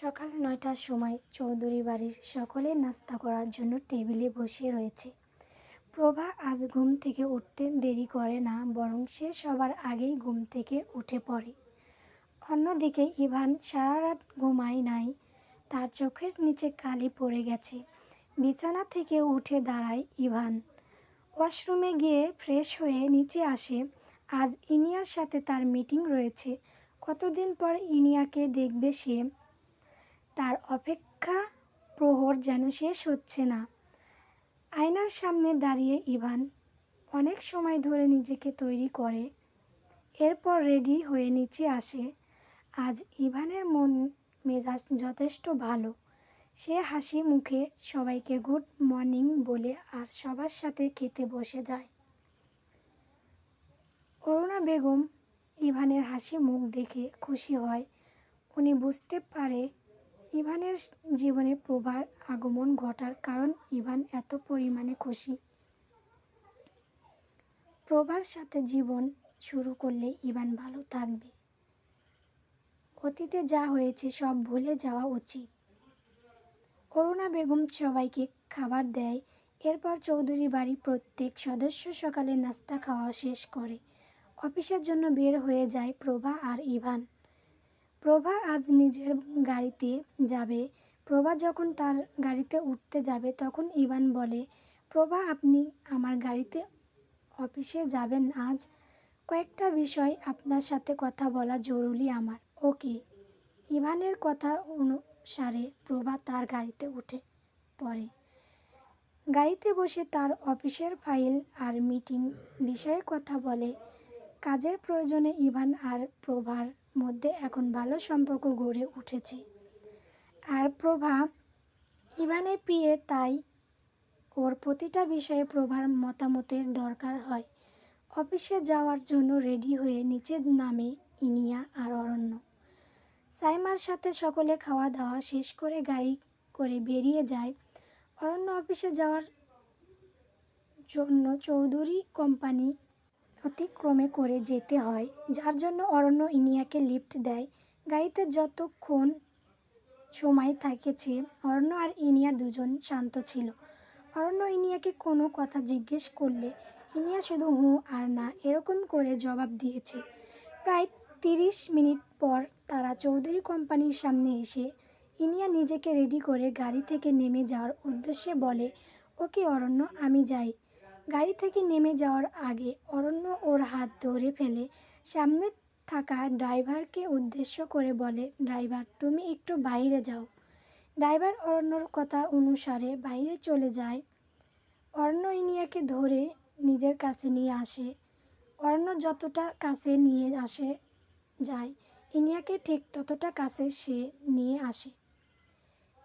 সকাল নয়টার সময় চৌধুরী বাড়ির সকলে নাস্তা করার জন্য টেবিলে বসে রয়েছে। প্রভা আজ ঘুম থেকে উঠতে দেরি করে না, বরং সে সবার আগেই ঘুম থেকে উঠে পড়ে। অন্যদিকে ইভান সারা রাত ঘুমায় নাই, তার চোখের নিচে কালি পড়ে গেছে। বিছানা থেকে উঠে দাঁড়ায় ইভান। ওয়াশরুমে গিয়ে ফ্রেশ হয়ে নিচে আসে। আজ ইনিয়ার সাথে তার মিটিং রয়েছে। কতদিন পর ইনিয়াকে দেখবে সে? তার অপেক্ষা প্রহর যেন শেষ হচ্ছে না। আয়নার সামনে দাঁড়িয়ে ইভান অনেক সময় ধরে নিজেকে তৈরি করে, এরপর রেডি হয়ে নিচে আসে। আজ ইভানের মন মেজাজ যথেষ্ট ভালো। সে হাসি মুখে সবাইকে গুড মর্নিং বলে আর সবার সাথে খেতে বসে যায়। অরুণা বেগম ইভানের হাসি মুখ দেখে খুশি হয়। উনি বুঝতে পারে ইভানের জীবনে প্রভার আগমন ঘটার কারণ ইভান এত পরিমাণে খুশি। প্রভার সাথে জীবন শুরু করলে ইভান ভালো থাকবে। অতীতে যা হয়েছে সব ভুলে যাওয়া উচিত। অরুণা বেগম সবাইকে খাবার দেয়, এরপর চৌধুরী বাড়ি প্রত্যেক সদস্য সকালে নাস্তা খাওয়া শেষ করে। অফিসের জন্য বের হয়ে যায় প্রভা আর ইভান। প্রভা আজ নিজের গাড়িতে যাবে। প্রভা যখন তার গাড়িতে উঠতে যাবে, তখন ইভান বলে, প্রভা, আপনি আমার গাড়িতে অফিসে যাবেন আজ? কয়েকটা বিষয় আপনার সাথে কথা বলা জরুরি আমার। ওকে। ইভানের কথা অনুসারে প্রভা তার গাড়িতে উঠে পড়ে। গাড়িতে বসে তার অফিসের ফাইল আর মিটিং বিষয়ে কথা বলে। কাজের প্রয়োজনে ইভান আর প্রভার মধ্যে এখন ভালো সম্পর্ক গড়ে উঠেছে। আর প্রভা ইভানের প্রিয়ে তাই ওর প্রতিটা বিষয়ে প্রভার মতামতের দরকার হয়। অফিসে যাওয়ার জন্য রেডি হয়ে নিচে নামে ইনিয়া আর অরণ্য। সাইমার সাথে সকলে খাওয়া দাওয়া শেষ করে গাড়ি করে বেরিয়ে যায়। অরণ্য অফিসে যাওয়ার জন্য চৌধুরী কোম্পানি অতিক্রমে করে যেতে হয়, যার জন্য অরণ্য ইনিয়াকে লিফট দেয়। গাড়িতে যতক্ষণ সময় থাকেছে, অরণ্য আর ইনিয়া দুজন শান্ত ছিল। অরণ্য ইনিয়াকে কোনো কথা জিজ্ঞেস করলে, ইনিয়া শুধু হুঁ আর না এরকম করে জবাব দিয়েছে। প্রায় তিরিশ মিনিট পর তারা চৌধুরী কোম্পানির সামনে এসে, ইনিয়া নিজেকে রেডি করে গাড়ি থেকে নেমে যাওয়ার উদ্দেশ্যে বলে, ওকে অরণ্য, আমি যাই। গাড়ি থেকে নেমে যাওয়ার আগে অরণ্য ওর হাত ধরে ফেলে। সামনে থাকা ড্রাইভারকে উদ্দেশ্য করে বলে, ড্রাইভার, তুমি একটু বাইরে যাও। ড্রাইভার অরণ্যর কথা অনুসারে বাইরে চলে যায়। অরণ্য ইনিয়াকে ধরে নিজের কাছে নিয়ে আসে। অরণ্য যতটা কাছে নিয়ে আসে, যায়। ইনিয়াকে ঠিক ততটা কাছে সে নিয়ে আসে।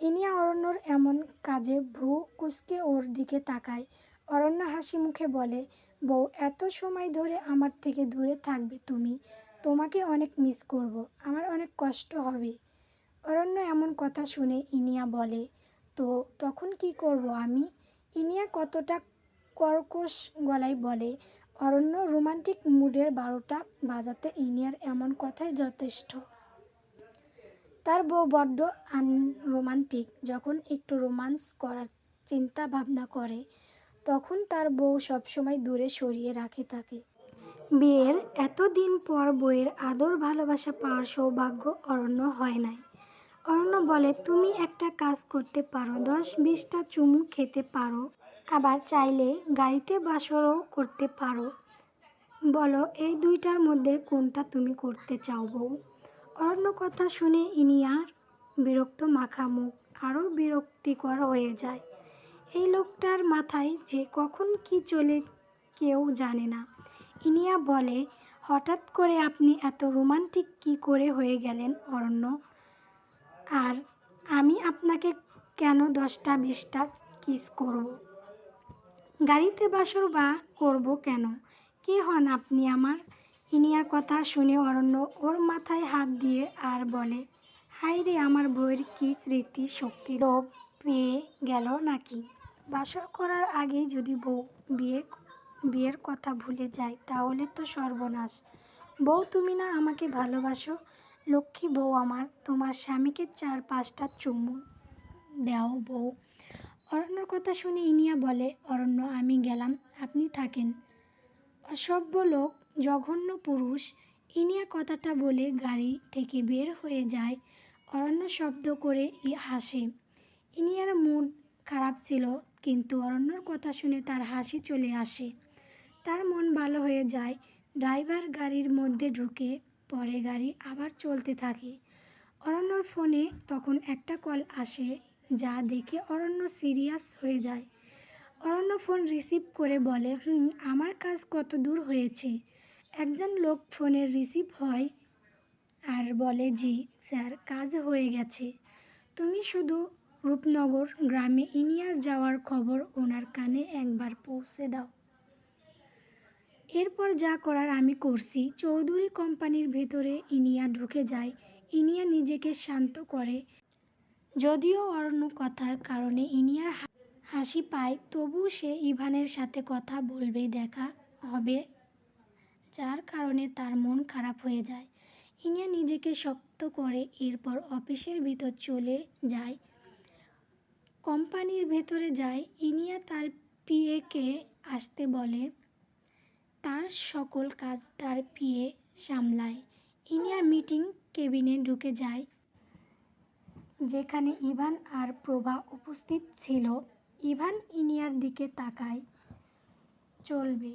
ইনিয়া অরণ্যর এমন কাজে ভ্রু কুচকে ওর দিকে তাকায়। অরণ্য হাসি মুখে বলে, বউ, এত সময় ধরে আমার থেকে দূরে থাকবে তুমি। তোমাকে অনেক মিস করব। আমার অনেক কষ্ট হবে। অরণ্য এমন কথা শুনে ইনিয়া বলে, তো তখন কি করব আমি? ইনিয়া কতটা কর্কশ গলায় বলে, অরণ্য, রোমান্টিক মুডের বারোটা বাজাতে ইনিয়ার এমন কথাই যথেষ্ট। তার বউ বড্ড আনরোমান্টিক, যখন একটু রোমান্স করার চিন্তা ভাবনা করে। তখন তার বউ সবসময় দূরে সরিয়ে রাখে তাকে। বিয়ের এতদিন পর বইয়ের আদর ভালোবাসা পাওয়ার সৌভাগ্য অরণ্য হয় নাই। অরণ্য বলে, তুমি একটা কাজ করতে পারো, দশ বিশটা চুমু খেতে পারো, আবার চাইলে গাড়িতে বাসরও করতে পারো। বলো, এই দুইটার মধ্যে কোনটা তুমি করতে চাও বউ? অরণ্য কথা শুনে ইনিয়ার বিরক্ত মাখা মুখ আরও বিরক্তিকর হয়ে যায়। এই লোকটার মাথায় যে কখন কি চলে কেউ জানে না। ইনিয়া বলে, হঠাৎ করে আপনি এত রোমান্টিক কি করে হয়ে গেলেন অরণ্য? আর আমি আপনাকে কেন দশটা বিশটা কিস করব। গাড়িতে বাসর বা করব কেন? কে হন আপনি আমার? ইনিয়ার কথা শুনে অরণ্য ওর মাথায় হাত দিয়ে আর বলে হাই রে, আমার বইয়ের কি স্মৃতি শক্তি লোভ পেয়ে গেল নাকি? বাসর করার আগেই যদি বউ বিয়ে বিয়ের কথা ভুলে যায়, তাহলে তো সর্বনাশ। বউ তুমি না আমাকে ভালোবাসো? লক্ষ্মী বউ আমার, তোমার স্বামীকে চার পাঁচটা চুমু দাও বউ। অরণ্যর কথা শুনে ইনিয়া বলে, অরণ্য, আমি গেলাম, আপনি থাকেন। অসভ্য লোক, জঘন্য পুরুষ, ইনিয়া কথাটা বলে গাড়ি থেকে বের হয়ে যায়। অরণ্য শব্দ করে হাসে। ইনিয়ার মুড খারাপ ছিল, কিন্তু অরণ্যর কথা শুনে তার হাসি চলে আসে। তার মন ভালো হয়ে যায়, ড্রাইভার গাড়ির মধ্যে ঢুকে পরে গাড়ি আবার চলতে থাকে। অরণ্যর ফোনে তখন একটা কল আসে, যা দেখে অরণ্য সিরিয়াস হয়ে যায়। অরণ্য ফোন রিসিভ করে বলে, হুম, আমার কাজ কত দূর হয়েছে? একজন লোক ফোনে রিসিভ হয় আর বলে, জি, স্যার, কাজ হয়ে গেছে। তুমি শুধু রূপনগর গ্রামে ইনিয়ার যাওয়ার খবর ওনার কানে একবার পৌঁছে দাও। এরপর যা করার আমি করছি, চৌধুরী কোম্পানির ভেতরে ইনিয়া ঢুকে যায়। ইনিয়া নিজেকে শান্ত করে। যদিও অরণ্য কথার কারণে ইনিয়ার হাসি পায় তবু সে ইভানের সাথে কথা বলবে, দেখা হবে, যার কারণে তার মন খারাপ হয়ে যায়। ইনিয়া নিজেকে শক্ত করে এরপর অফিসের ভিতর চলে যায়। কোম্পানির ভেতরে যায়, ইনিয়া তার পিএকে আসতে বলে, তার সকল কাজ তার পিএ সামলায়। ইনিয়া মিটিং কেবিনে ঢুকে যায়, যেখানে ইভান আর প্রভা উপস্থিত ছিল। ইভান ইনিয়ার দিকে তাকায়, চলবে।